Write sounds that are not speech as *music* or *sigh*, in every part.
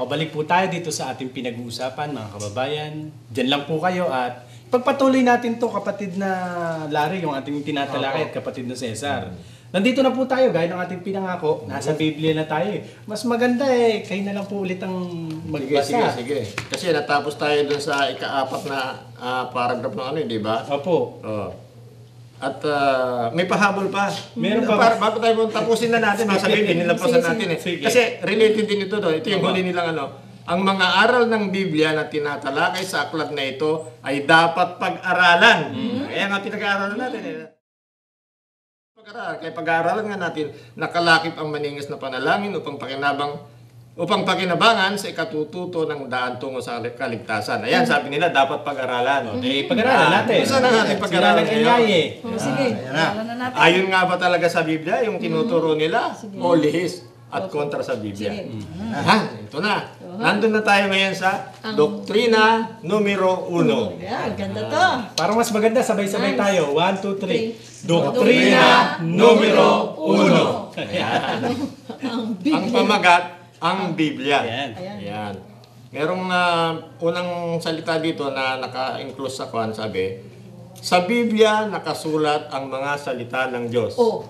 O, balik po tayo dito sa ating pinag-uusapan, mga kababayan. Diyan lang po kayo at pagpatuloy natin to kapatid na Larry, yung ating tinatalakay at kapatid na Cesar. Nandito na po tayo, gaya ng ating pinangako. Nasa Biblia na tayo eh. Mas maganda eh, kayo na lang po ulit ang Sige, magbasa. sige, sige. Kasi natapos tayo dun sa ikaapat na ah, paragraph ng ano, eh, di ba? Opo. Oh. At ah, may pahabol pa. Meron pa. Para, bago tayo tapusin na natin, mga sabihin, nilampasan natin eh. Sige. Kasi related din ito doon. Ito yung huli nilang ano. Ang mga aral ng Biblia na tinatalakay sa aklat na ito ay dapat pag-aralan. Kaya nga pinag-aaralan natin eh. Pag-aralan. Kaya pag-aaralan nga natin, nakalakip ang maningis na panalangin upang pakinabang upang pakinabangan sa ikatututo ng daan tungo sa kaligtasan. Ayan, sabi nila, dapat pag-aralan. Eh, pag-aralan natin. Gusto na natin pag-aralan ngayon. Oh, sige, alam na natin. Ayon nga ba talaga sa Biblia yung tinuturo nila? O lihis at kontra sa Biblia? Sige. Ha, ito na. Nandun na tayo ngayon sa Doktrina numero uno. Yan, ganda to. Parang mas maganda, sabay-sabay tayo. One, two, three. Three. Doktrina numero uno. *laughs* Ang pamagat, ang Biblia. Ayan. Ayan. Ayan. Merong ah, unang salita dito na naka-include sa kwan, sabi, sa Biblia nakasulat ang mga salita ng Diyos. Oh.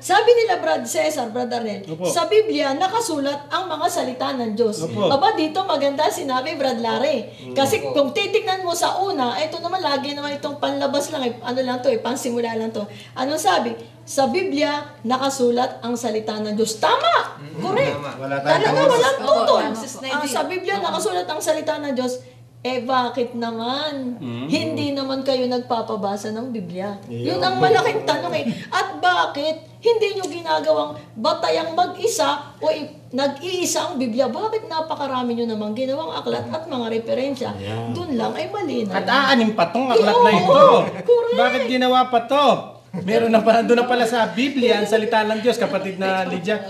Sabi nila Brad Cesar, Brad Arnel, Opo. sa Biblia nakasulat ang mga salita ng Diyos. Opo. Aba dito maganda sinabi Brad Larry. Kasi kung titignan mo sa una, ito naman lagi naman itong panlabas lang, eh, ano lang to, eh, pansimula lang to. Ano sabi? Sa Biblia nakasulat ang salita ng Diyos. Tama! Correct. Wala tayong Talaga tama. walang tutol. Ah, sa Biblia nakasulat ang salita ng Diyos. Eh bakit naman? Hindi naman kayo nagpapabasa ng Biblia. Yun ang malaking tanong eh. At bakit hindi nyo ginagawang batayang mag-isa o i- nag-iisa ang Biblia? Bakit napakarami nyo namang ginawang aklat at mga referensya? Doon lang ay mali na. At aanim pa tong aklat na Oo, ito. correct. Bakit ginawa pa to? Meron na pala, doon na pala sa Biblia, ang salita ng Diyos, kapatid na Lydia.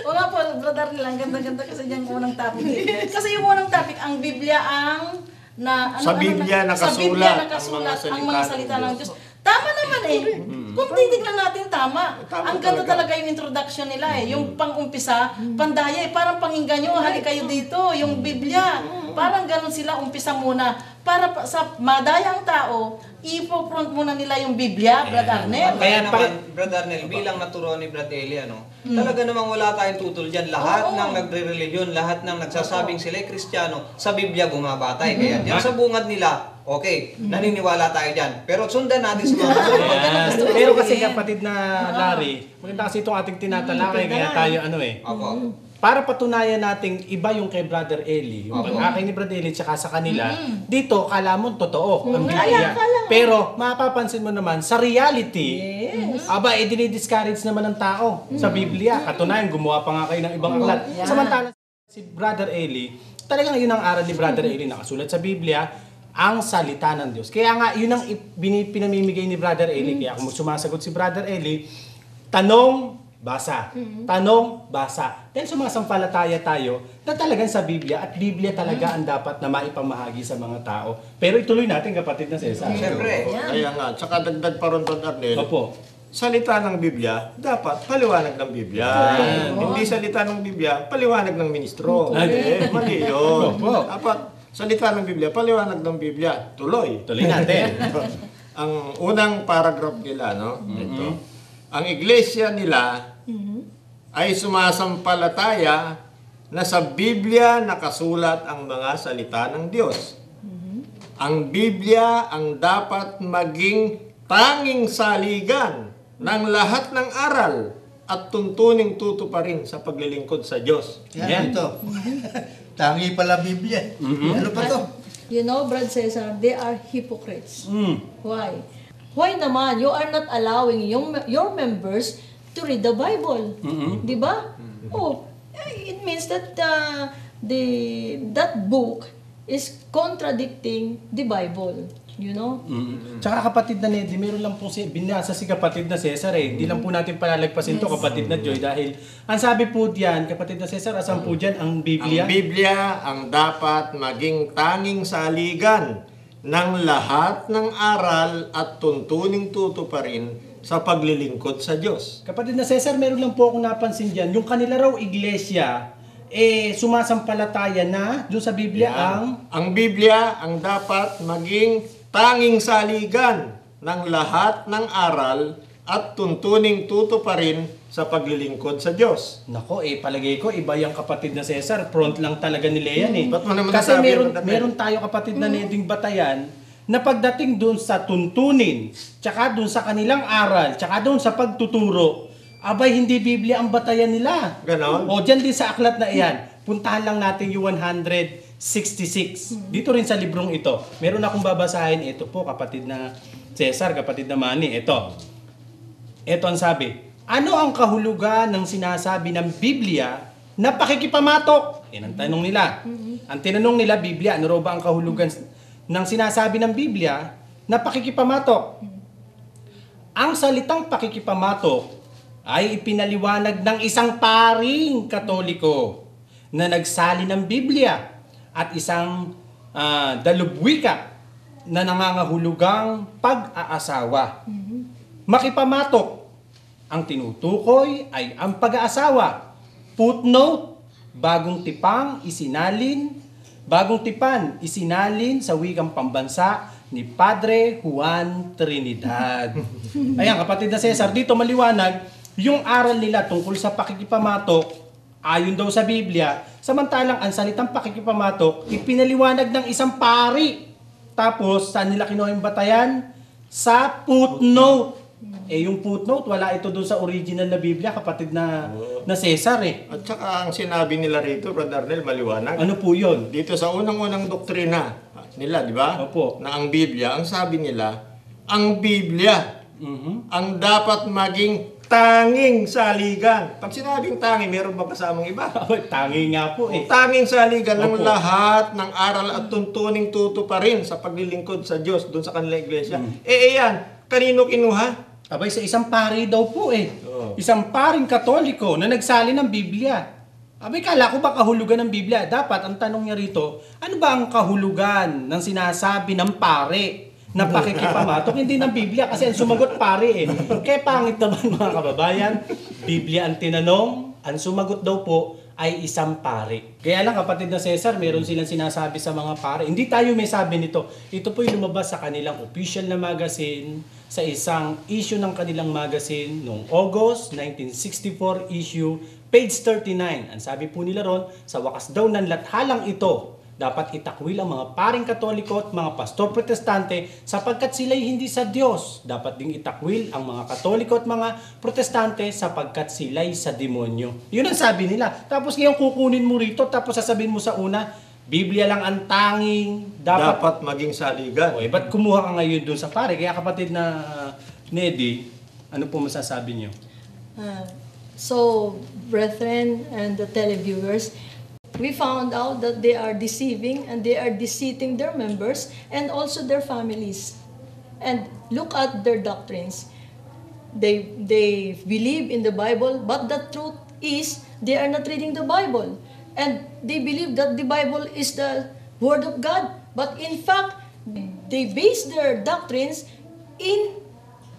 O nga po, brother nila, ang ganda-ganda kasi dyan yung unang topic. eh. Kasi yung unang topic, ang Biblia ang na Sa Biblia na, sa nakasulat Biblia ang nakasulat mga ang mga salita ng Diyos. Tama naman eh. Kung titignan natin, tama. Tama ang ganda talaga. talaga yung introduction nila eh. Yung pang-umpisa, pandaya eh. Parang panginggan nyo, hali kayo dito. Yung Biblia. Parang ganun sila, umpisa muna. Para pa- sa madayang tao, ipo-front muna nila yung Biblia, Brad Arnel. Kaya naman, Brad Arnel, bilang naturuan ni Brad Eli, ano, talaga namang wala tayong tutol dyan. Lahat Oo. ng nagre-religion, lahat ng nagsasabing sila ay Kristiyano, sa Biblia bumabatay. Kaya dyan sa bungad nila, okay, naniniwala tayo dyan. Pero sundan natin sa mga *laughs* kasunod. Ayan. Pero kasi kapatid na Larry, maganda kasi itong ating tinatalakay, kaya tayo ano eh. Opo. Para patunayan nating iba yung kay Brother Eli, yung pag-akay ni Brother Eli tsaka sa kanila, dito kala mo totoo ang Biblia. Pero mapapansin mo naman sa reality, aba eh dinidiscourage naman ng tao sa Biblia. Katunayan gumawa pa nga kayo ng ibang aklat. Samantala si Brother Eli, talagang yun ang aral ni Brother Eli nakasulat sa Biblia, ang salita ng Diyos. Kaya nga, yun ang pinamimigay ni Brother Eli. Kaya kung sumasagot si Brother Eli, tanong, basa. Tanong, basa. Dahil sumasampalataya tayo na talagang sa Biblia at Biblia talaga ang dapat na maipamahagi sa mga tao. Pero ituloy natin kapatid na Cesar. Siyempre. Kaya nga, tsaka dagdag pa ron Brad Arnel, Opo. Salita ng Biblia, dapat paliwanag ng Biblia. Hindi salita ng Biblia, paliwanag ng ministro. Ay. Eh, mali yun. Opo. Dapat salita ng Biblia, paliwanag ng Biblia. Tuloy. Tuloy natin. *laughs* ang unang paragraph nila, no? Ito. Ang iglesia nila ay sumasampalataya na sa Biblia nakasulat ang mga salita ng Diyos. Ang Biblia ang dapat maging tanging saligan ng lahat ng aral at tuntuning tutuparin sa paglilingkod sa Diyos. Yan. Yan. ito. *laughs* Tangi pala Biblia. Ano pa to? You know, Brad Cesar, they are hypocrites. Mm. Why? Why naman you are not allowing yung, your members to read the Bible? Di ba? Oh, eh, it means that uh, the that book is contradicting the Bible. You know? Mm. Tsaka kapatid na Nedy, meron lang po si, binasa si kapatid na Cesar eh. Hindi lang po natin palalagpasin to kapatid na Joy dahil ang sabi po diyan, kapatid na Cesar, asan po diyan ang Biblia? Ang Biblia ang dapat maging tanging saligan ng lahat ng aral at tuntuning tutuparin sa paglilingkod sa Diyos. Kapatid na Cesar, meron lang po akong napansin diyan, yung kanila raw iglesia, eh sumasampalataya na doon sa Biblia ang Ang Biblia ang dapat maging tanging saligan ng lahat ng aral at tuntuning tutuparin sa paglilingkod sa Diyos. Nako, eh, palagay ko, iba yung kapatid na Cesar. Front lang talaga nila yan eh. Ba't mo naman Kasi nasabi meron, Brother meron tayo kapatid na Neding Batayan na pagdating doon sa tuntunin, tsaka doon sa kanilang aral, tsaka doon sa pagtuturo, abay, hindi Biblia ang batayan nila. Ganon? O, dyan din sa aklat na iyan, puntahan lang natin yung 166. Dito rin sa librong ito. Meron akong babasahin. Ito po, kapatid na Cesar, kapatid na Manny. Ito. Ito ang sabi. Ano ang kahulugan ng sinasabi ng Biblia na pakikipamatok? Yan ang tanong nila. Ang tinanong nila, Biblia, ano raw ba ang kahulugan ng sinasabi ng Biblia na pakikipamatok? Ang salitang pakikipamatok ay ipinaliwanag ng isang paring katoliko na nagsali ng Biblia at isang ah, dalubwika na nangangahulugang pag-aasawa. Makipamatok, ang tinutukoy ay ang pag-aasawa. Footnote, bagong tipang isinalin, bagong tipan isinalin sa wikang pambansa ni Padre Juan Trinidad. *laughs* Ayan, kapatid na Cesar, dito maliwanag, yung aral nila tungkol sa pakikipamatok, ayon daw sa Biblia, samantalang ang salitang pakikipamatok, ipinaliwanag ng isang pari. Tapos, saan nila kinuha yung batayan? Sa footnote. Eh, yung footnote, wala ito doon sa original na Biblia, kapatid na, na Cesar eh. At saka ang sinabi nila rito, Brother Arnel, maliwanag. Ano po yun? Dito sa unang-unang doktrina nila, di ba? Opo. Na ang Biblia, ang sabi nila, ang Biblia Mhm. ang dapat maging tanging saligan. Pag sinabing tanging, meron ba kasamang iba? *laughs* Abay, Tangi nga po eh. Tanging saligan ng Opo. lahat ng aral at tuntuning tuto pa rin sa paglilingkod sa Diyos doon sa kanilang iglesia. Mm. Eh, eh yan, kanino kinuha? Abay, sa isang pari daw po eh. Oo. Isang paring katoliko na nagsali ng Biblia. Abay, kala ko ba kahulugan ng Biblia? Dapat, ang tanong niya rito, ano ba ang kahulugan ng sinasabi ng pare na pakikipamatok? Hindi ng Biblia kasi ang sumagot pare eh. Kaya pangit naman mga kababayan, Biblia ang tinanong, ang sumagot daw po ay isang pare. Kaya lang kapatid na Cesar, meron silang sinasabi sa mga pare. Hindi tayo may sabi nito. Ito po yung lumabas sa kanilang official na magazine sa isang issue ng kanilang magazine noong August 1964 issue, page 39. Ang sabi po nila ron, sa wakas daw ng lathalang ito, dapat itakwil ang mga paring katoliko at mga pastor protestante sapagkat sila'y hindi sa Diyos. Dapat ding itakwil ang mga katoliko at mga protestante sapagkat sila'y sa demonyo. Yun ang sabi nila. Tapos ngayon kukunin mo rito tapos sasabihin mo sa una, Biblia lang ang tanging dapat Dapat maging saligan. o, eh, ba't kumuha ka ngayon dun sa pare? Kaya kapatid na uh, Nedy, ano po masasabi niyo? Uh, so, brethren and the televiewers, we found out that they are deceiving and they are deceiving their members and also their families. And look at their doctrines. They, they believe in the Bible, but the truth is they are not reading the Bible. And they believe that the Bible is the Word of God. But in fact, they base their doctrines in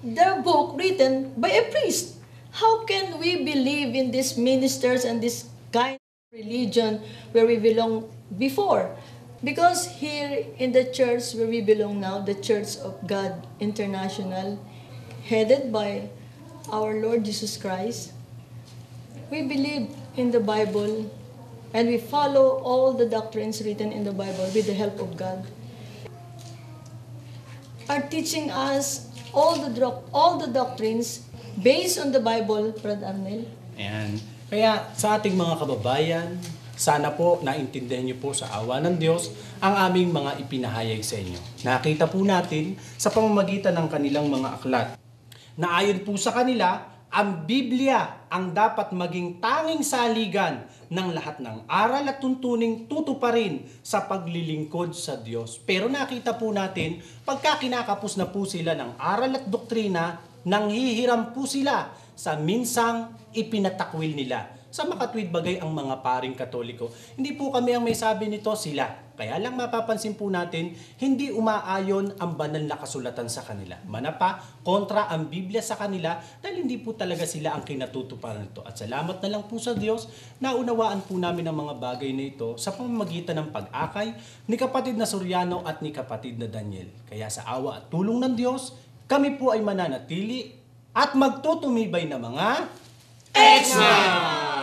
the book written by a priest. How can we believe in these ministers and this of religion where we belong before? Because here in the church where we belong now, the Church of God International, headed by our Lord Jesus Christ, we believe in the Bible and we follow all the doctrines written in the Bible with the help of God are teaching us all the all the doctrines based on the Bible, Brother Arnel. Ayan. Kaya sa ating mga kababayan, sana po naintindihan niyo po sa awa ng Diyos ang aming mga ipinahayag sa inyo. Nakita po natin sa pamamagitan ng kanilang mga aklat na ayon po sa kanila, ang Biblia ang dapat maging tanging saligan ng lahat ng aral at tuntuning tutuparin sa paglilingkod sa Diyos. Pero nakita po natin, pagka kinakapos na po sila ng aral at doktrina, nanghihiram po sila sa minsang ipinatakwil nila sa makatwid bagay ang mga paring katoliko. Hindi po kami ang may sabi nito, sila. Kaya lang mapapansin po natin, hindi umaayon ang banal na kasulatan sa kanila. Manapa, kontra ang Biblia sa kanila dahil hindi po talaga sila ang kinatutuparan nito. At salamat na lang po sa Diyos, naunawaan po namin ang mga bagay na ito sa pamamagitan ng pag-akay ni kapatid na Soriano at ni kapatid na Daniel. Kaya sa awa at tulong ng Diyos, kami po ay mananatili at magtutumibay na mga X-Man!